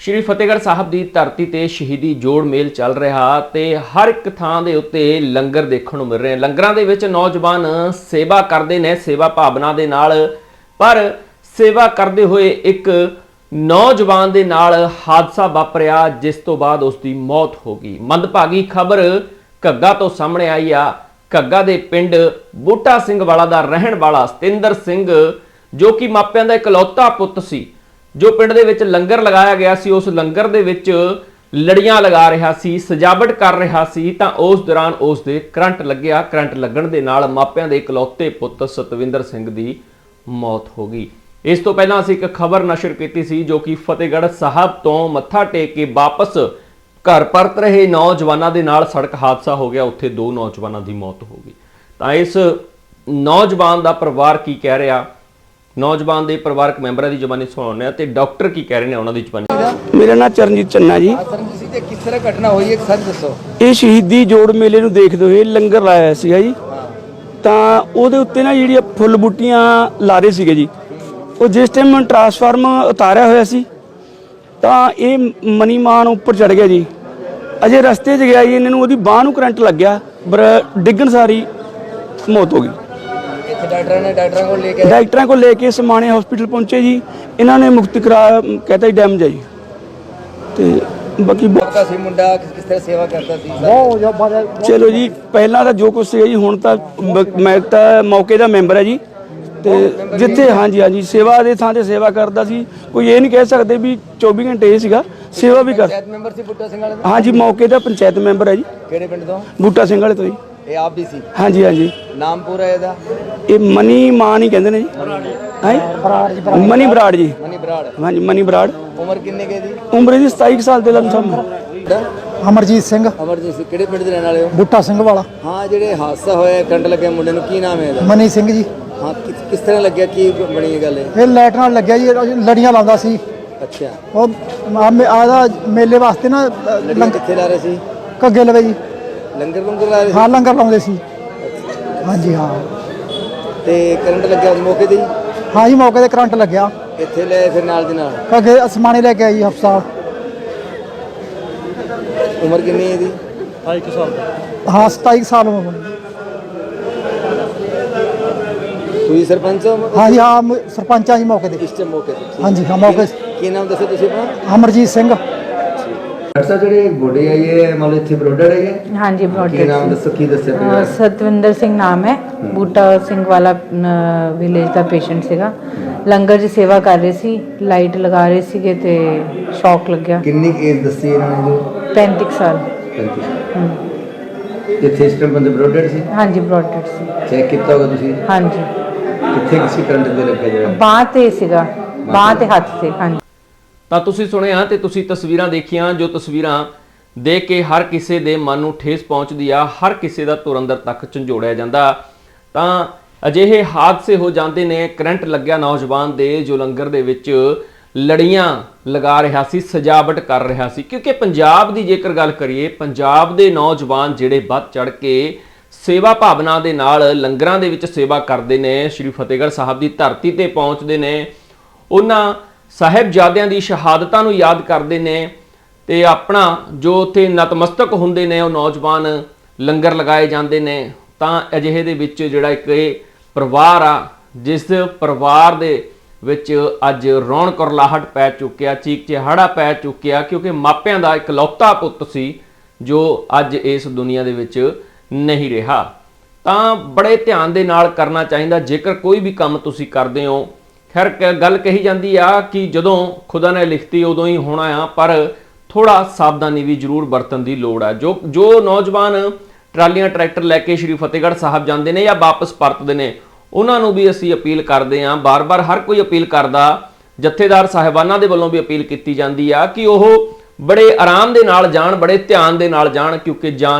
ਸ਼੍ਰੀ ਫਤਿਹਗੜ੍ਹ ਸਾਹਿਬ ਦੀ ਧਰਤੀ ਤੇ ਸ਼ਹੀਦੀ ਜੋੜ ਮੇਲ ਚੱਲ ਰਿਹਾ ਤੇ ਹਰ ਇੱਕ ਥਾਂ ਦੇ ਉੱਤੇ ਲੰਗਰ ਦੇਖਣ ਨੂੰ ਮਿਲ ਰਹੇ ਨੇ। ਲੰਗਰਾਂ ਦੇ ਵਿੱਚ ਨੌਜਵਾਨ ਸੇਵਾ ਕਰਦੇ ਨੇ, ਸੇਵਾ ਭਾਵਨਾ ਦੇ ਨਾਲ। ਪਰ ਸੇਵਾ ਕਰਦੇ ਹੋਏ ਇੱਕ ਨੌਜਵਾਨ ਦੇ ਨਾਲ ਹਾਦਸਾ ਵਾਪਰਿਆ, ਜਿਸ ਤੋਂ ਬਾਅਦ ਉਸ ਦੀ ਮੌਤ ਹੋ ਗਈ। ਮੰਦਭਾਗੀ ਖਬਰ ਘੱਗਾ ਤੋਂ ਸਾਹਮਣੇ ਆਈ ਆ। ਘੱਗਾ ਦੇ ਪਿੰਡ ਬੂਟਾ ਸਿੰਘ ਵਾਲਾ ਦਾ ਰਹਿਣ ਵਾਲਾ ਸਤਿੰਦਰ ਸਿੰਘ, ਜੋ ਕਿ ਮਾਪਿਆਂ ਦਾ ਇਕਲੌਤਾ ਪੁੱਤ ਸੀ। ਜੋ ਪਿੰਡ ਦੇ ਵਿੱਚ ਲੰਗਰ ਲਗਾਇਆ ਗਿਆ ਸੀ, ਉਸ ਲੰਗਰ ਦੇ ਵਿੱਚ ਲੜੀਆਂ ਲਗਾ ਰਿਹਾ ਸੀ, ਸਜਾਵਟ ਕਰ ਰਿਹਾ ਸੀ, ਤਾਂ ਉਸ ਦੌਰਾਨ ਉਸ ਦੇ ਕਰੰਟ ਲੱਗਿਆ। ਕਰੰਟ ਲੱਗਣ ਦੇ ਨਾਲ ਮਾਪਿਆਂ ਦੇ ਇਕਲੌਤੇ ਪੁੱਤ ਸਤਵਿੰਦਰ ਸਿੰਘ ਦੀ ਮੌਤ ਹੋ ਗਈ। ਇਸ ਤੋਂ ਪਹਿਲਾਂ ਅਸੀਂ ਇੱਕ ਖਬਰ ਨਸ਼ਰ ਕੀਤੀ ਸੀ, ਜੋ ਕਿ ਫਤਿਹਗੜ੍ਹ ਸਾਹਿਬ ਤੋਂ ਮੱਥਾ ਟੇਕ ਕੇ ਵਾਪਸ ਘਰ ਪਰਤ ਰਹੇ ਨੌਜਵਾਨਾਂ ਦੇ ਨਾਲ ਸੜਕ ਹਾਦਸਾ ਹੋ ਗਿਆ। ਉੱਥੇ ਦੋ ਨੌਜਵਾਨਾਂ ਦੀ ਮੌਤ ਹੋ ਗਈ। ਤਾਂ ਇਸ ਨੌਜਵਾਨ ਦਾ ਪਰਿਵਾਰ ਕੀ ਕਹਿ ਰਿਹਾ? ਨੌਜਵਾਨ ਦੇ ਪਰਿਵਾਰਕ ਮੈਂਬਰਾਂ ਦੀ ਜ਼ੁਬਾਨੀ ਸੁਣਾਉਂਦੇ ਆ ਤੇ ਡਾਕਟਰ ਕੀ ਕਹਿ ਰਹੇ ਨੇ ਉਹਨਾਂ ਦੀ ਜ਼ੁਬਾਨੀ? ਮੇਰਾ ਨਾਮ ਚਰਨਜੀਤ ਚੰਨਾ ਜੀ। ਸਰਮਜੀ ਤੇ ਕਿਸ ਤਰ੍ਹਾਂ ਘਟਨਾ ਹੋਈ ਹੈ ਸੱਚ ਦੱਸੋ। ਇਹ ਸ਼ਹੀਦੀ ਜੋੜ ਮੇਲੇ ਨੂੰ ਦੇਖਦੇ ਹੋਏ ਲੰਗਰ ਲਾਇਆ ਸੀਗਾ ਜੀ। ਤਾਂ ਉਹਦੇ ਉੱਤੇ ਨਾ ਜਿਹੜੀਆਂ ਫੁੱਲ ਬੂਟੀਆਂ ਲਾ ਰਹੇ ਸੀਗੇ ਜੀ। ਉਹ ਜਿਸ ਟਾਈਮ ਟਰਾਂਸਫਾਰਮ ਉਤਾਰਿਆ ਹੋਇਆ ਸੀ ਤਾਂ ਇਹ ਮਨੀਮਾਨ ਉੱਪਰ ਚੜ ਗਿਆ ਜੀ। ਅਜੇ ਰਸਤੇ 'ਚ ਗਿਆ ਜੀ ਇਹਨਾਂ ਨੂੰ ਉਹਦੀ ਬਾਹ ਨੂੰ ਕਰੰਟ ਲੱਗਿਆ ਪਰ ਡਿੱਗਣ ਸਾਰੀ ਮੌਤ ਹੋ ਗਈ। ਇੱਥੇ ਡਾਕਟਰਾਂ ਨੇ ਡਾਕਟਰਾਂ ਕੋਲ ਲੈ ਕੇ ਡਾਕਟਰਾਂ ਕੋਲ ਲੈ ਕੇ ਸਮਾਣੇ ਹਸਪੀਟਲ ਪਹੁੰਚੇ ਜੀ। ਇਹਨਾਂ ਨੇ ਮੁਕਤ ਕਰਾ ਕਹਤਾ ਜੀ ਡੈਮੇਜ ਹੈ ਜੀ। ਤੇ ਬਾਕੀ ਬਹੁਤ- ਆਪਕਾ ਸੀ ਮੁੰਡਾ? ਕਿਸ ਕਿਸ ਤਰ੍ਹਾਂ ਸੇਵਾ ਕਰਦਾ ਸੀ? ਚਲੋ ਜੀ ਪਹਿਲਾਂ ਤਾਂ ਜੋ ਕੁਛ ਸੀਗਾ ਜੀ ਹੁਣ ਤਾਂ ਬ- ਮੈਂ ਤਾਂ ਮੌਕੇ ਦਾ ਮੈਂਬਰ ਹੈ ਜੀ। ਤੇ ਜਿੱਥੇ ਹਾਂਜੀ ਹਾਂਜੀ ਸੇਵਾ ਦੇ ਥਾਂ ਤੇ ਸੇਵਾ ਕਰਦਾ ਸੀ। ਕੋਈ ਇਹ ਨਹੀਂ ਕਹਿ ਸਕਦੇ ਵੀ 24 ਘੰਟੇ ਇਹ ਸੀਗਾ। ਸੇਵਾ ਵੀ ਕਰ ਪੰਚਾਇਤ ਮੈਂਬਰ ਸੀ ਬੁੱਟਾ ਸਿੰਘ ਵਾਲੇ ਦਾ ਹਾਂਜੀ ਮੌਕੇ ਦਾ ਪੰਚਾਇਤ ਮੈਂਬਰ ਹੈ ਜੀ। ਕਿਹੜੇ ਪਿੰਡ ਤੋਂ? ਬੂਟਾ ਸਿੰਘ ਵਾਲੇ ਤੋਂ ਜੀ। ਇਹ ਆਪ ਵੀ ਸੀ? ਹਾਂਜੀ ਹਾਂਜੀ। ਨਾਮ ਪੂਰਾ ਇਹਦਾ? ਇਹ ਮਨੀ ਮਾਨ ਹੀ ਕਹਿੰਦੇ ਨੇ ਜੀ। ਹਾਂ? ਮਨੀ ਬਰਾੜ ਜੀ। ਮਨੀ ਬਰਾੜ। ਹਾਂਜੀ ਮਨੀ ਬਰਾੜ। ਉਮਰ ਕਿੰਨੇ ਕੇ ਦੀ ਉਮਰ ਇਹਦੀ 27 ਕੁ ਸਾਲ ਦੇ ਲਮਸਮ ਅਮਰਜੀਤ ਸਿੰਘ। ਅਮਰਜੀਤ ਸਿੰਘ ਕਿਹੜੇ ਪਿੰਡ ਦੇ ਰਹਿਣ ਵਾਲੇ ਹੋ? ਬੁੱਟਾ ਸਿੰਘ ਵਾਲਾ। ਹਾਂ ਜਿਹੜੇ ਹਾਦਸਾ ਹੋਇਆ ਕਰੰਟ ਲੱਗਿਆ ਮੁੰਡੇ ਨੂੰ ਕੀ ਨਾਮ ਹੈ ਇਹਦਾ? ਮਨੀ ਸਿੰਘ ਜੀ। ਹਾਂ ਕਿਸ- ਕਿਸ ਤਰ੍ਹਾਂ ਲੱਗਿਆ ਕੀ ਬਣੀ ਇਹ ਗੱਲ ਇਹ? ਇਹ ਲਾਈਟ ਨਾਲ ਲੱਗਿਆ ਜੀ ਲੜੀਆਂ ਲਾਉਂਦਾ ਸੀ। ਅੱਛਾ। ਉਹ ਆਦਾ ਮੇਲੇ ਵਾਸਤੇ ਨਾ ਅ, ਲੰਗ- ਕਿੱਥੇ ਲਾ ਰਹੇ ਸੀ? ਘੱਗੇ ਲਵੇ ਜੀ। ਲੰਗਰ ਲੰਗਰ ਲਾ ਰਹੇ ਸੀ ਹਾਂ ਲੰਗਰ ਲਾਉਂਦੇ ਸੀ। ਹਾਂਜੀ ਹਾਂ। ਤੇ ਕਰੰਟ ਲੱਗਿਆ ਉਸ ਮੌਕੇ ਤੇ ਹੀ? ਹਾਂ ਜੀ ਮੌਕੇ ਤੇ ਕਰੰਟ ਲੱਗਿਆ। ਇੱਥੇ ਲੈ ਫਿਰ ਨਾਲ ਦੀ ਨਾਲ? ਘੱਗੇ ਅਸਮਾਨੇ ਲੈ ਕੇ ਆਈ ਹਸਪਤਾਲ ਉਮਰ ਕਿੰਨੀ ਹੈ ਇਹਦੀ? ਹਾਂ 27 ਸਾਲ ਉਮਰ ਤੁਸੀਂ ਸਰਪੰਚ ਹੋ ਹਾਂ ਜੀ ਹਾਂ ਮ- ਸਰਪੰਚ ਆ ਜੀ ਮੌਕੇ ਤੇ। ਇਸ ਟਾਈਮ ਮੌਕੇ ਤੇ। ਹਾਂਜੀ ਹਾਂ ਮੌਕੇ ਕੀ ਨਾਮ ਦੱਸੋ ਤੁਸੀਂ ਆਪਣਾ? ਅਮਰਜੀਤ ਸਿੰਘ। ਡਾਕਟਰ ਸਾਹਿਬ ਜਿਹੜੇ ਗੋਡੇ ਆ ਇਹ ਮਤਲਬ ਇੱਥੇ ਬਰੋਡਰ ਹੈ ਇਹ ਹਾਂਜੀ ਕੀ ਬ੍ਰੌਡਰ ਨਾਮ ਦੱਸੋ ਕੀ ਦੱਸਿਆ ਅਹ ਪਿਆ ਸਤਵਿੰਦਰ ਸਿੰਘ ਨਾਮ ਹੈ। ਬੂਟਾ ਸਿੰਘ ਵਾਲਾ ਵਿਲੇਜ ਦਾ ਪੇਸ਼ੈਂਟ ਸੀਗਾ। ਲੰਗਰ ਦੀ ਸੇਵਾ ਕਰ ਰਹੇ ਸੀ ਲਾਈਟ ਲਗਾ ਰਹੇ ਸੀਗੇ ਤੇ ਸ਼ੌਕ ਲੱਗਿਆ। ਕਿੰਨੀ ਏਜ ਦੱਸੀ ਇਹਨਾਂ ਨੇ ਜੋ? 35 ਸਾਲ। ਹਮ, ਇੱਥੇ ਸਿਸਟਮ ਬੰਦੇ ਬਰੋਡਰ ਸੀ? ਹਾਂਜੀ ਬ੍ਰੌਡਰ ਸੀ। ਚੈੱਕ ਕੀਤਾ ਹੋਗਾ ਤੁਸੀਂ? ਹਾਂਜੀ। ਕਿੱਥੇ ਕਿਸੇ ਕਰੰਟ ਦੇ ਲੱਗਾ ਜਿਹੜਾ? ਬਾਂਹ ਤੇ ਸੀਗਾ। ਬਾਂਹ ਤੇ। ਹੱਥ ਤੇ ਹਾਂਜੀ। ਤਾਂ ਤੁਸੀਂ ਸੁਣਿਆ ਤੇ ਤੁਸੀਂ ਤਸਵੀਰਾਂ ਦੇਖੀਆਂ, ਜੋ ਤਸਵੀਰਾਂ ਦੇਖ ਕੇ ਹਰ ਕਿਸੇ ਦੇ ਮਨ ਨੂੰ ਠੇਸ ਪਹੁੰਚਦੀ ਆ, ਹਰ ਕਿਸੇ ਦਾ ਤੁਰ ਅੰਦਰ ਤੱਕ ਝੰਜੋੜਿਆ ਜਾਂਦਾ। ਤਾਂ ਅਜਿਹੇ ਹਾਦਸੇ ਹੋ ਜਾਂਦੇ ਨੇ, ਕਰੰਟ ਲੱਗਿਆ ਨੌਜਵਾਨ ਦੇ, ਜੋ ਲੰਗਰ ਦੇ ਵਿੱਚ ਲੜੀਆਂ ਲਗਾ ਰਿਹਾ ਸੀ, ਸਜਾਵਟ ਕਰ ਰਿਹਾ ਸੀ। ਕਿਉਂਕਿ ਪੰਜਾਬ ਦੀ ਜੇਕਰ ਗੱਲ ਕਰੀਏ, ਪੰਜਾਬ ਦੇ ਨੌਜਵਾਨ ਜਿਹੜੇ ਵੱਧ ਚੜ ਕੇ ਸੇਵਾ ਭਾਵਨਾ ਦੇ ਨਾਲ ਲੰਗਰਾਂ ਦੇ ਵਿੱਚ ਸੇਵਾ ਕਰਦੇ ਨੇ, ਸ੍ਰੀ ਫਤਿਹਗੜ੍ਹ ਸਾਹਿਬ ਦੀ ਧਰਤੀ ਤੇ ਪਹੁੰਚਦੇ ਨੇ, ਉਹਨਾਂ ਸਾਹਿਬਜ਼ਾਦਿਆਂ ਦੀ ਸ਼ਹਾਦਤਾਂ ਨੂੰ ਯਾਦ ਕਰਦੇ ਨੇ ਤੇ ਆਪਣਾ ਜੋ ਉੱਥੇ ਨਤਮਸਤਕ ਹੁੰਦੇ ਨੇ, ਉਹ ਨੌਜਵਾਨ ਲੰਗਰ ਲਗਾਏ ਜਾਂਦੇ ਨੇ। ਤਾਂ ਅਜਿਹੇ ਦੇ ਵਿੱਚ ਜਿਹੜਾ ਇੱਕ ਇਹ ਪਰਿਵਾਰ ਆ, ਜਿਸ ਪਰਿਵਾਰ ਦੇ ਵਿੱਚ ਅੱਜ ਰੌਣਕ ਰਲਾਹਟ ਪੈ ਚੁੱਕਿਆ ਚੀਕ ਚਿਹਾੜਾ ਪੈ ਚੁੱਕਿਆ, ਕਿਉਂਕਿ ਮਾਪਿਆਂ ਦਾ ਇਕਲੌਤਾ ਪੁੱਤ ਸੀ, ਜੋ ਅੱਜ ਇਸ ਦੁਨੀਆ ਦੇ ਵਿੱਚ ਨਹੀਂ ਰਿਹਾ। ਤਾਂ ਬੜੇ ਧਿਆਨ ਦੇ ਨਾਲ ਕਰਨਾ ਚਾਹੀਦਾ। ਜੇਕਰ ਕੋਈ ਵੀ ਕੰਮ ਤੁਸੀਂ ਕਰਦੇ ਹੋ ਖੈਰ, ਕ- ਗੱਲ ਕਹੀ ਜਾਂਦੀ ਆ ਕਿ ਜਦੋਂ ਖੁਦਾ ਨੇ ਲਿਖਤੀ ਉਦੋਂ ਹੀ ਹੋਣਾ ਆ, ਪਰ ਥੋੜਾ ਸਾਵਧਾਨੀ ਵੀ ਜ਼ਰੂਰ ਵਰਤਣ ਦੀ ਲੋੜ ਆ। ਜੋ ਜੋ ਨੌਜਵਾਨ ਟਰਾਲੀਆਂ, ਟਰੈਕਟਰ ਲੈ ਕੇ ਸ਼੍ਰੀ ਫਤਿਹਗੜ੍ਹ ਸਾਹਿਬ ਜਾਂਦੇ ਨੇ ਜਾਂ ਵਾਪਸ ਪਰਤਦੇ ਨੇ, ਉਹਨਾਂ ਨੂੰ ਵੀ ਅਸੀਂ ਅਪੀਲ ਕਰਦੇ ਹਾਂ, ਬਾਰ-ਬਾਰ ਹਰ ਕੋਈ ਅਪੀਲ ਕਰਦਾ, ਜਥੇਦਾਰ ਸਾਹਿਬਾਨਾਂ ਦੇ ਵੱਲੋਂ ਵੀ ਅਪੀਲ ਕੀਤੀ ਜਾਂਦੀ ਆ ਕਿ ਉਹ ਬੜੇ ਆਰਾਮ ਦੇ ਨਾਲ ਜਾਣ, ਬੜੇ ਧਿਆਨ ਦੇ ਨਾਲ ਜਾਣ, ਕਿਉਂਕਿ ਜਾਨ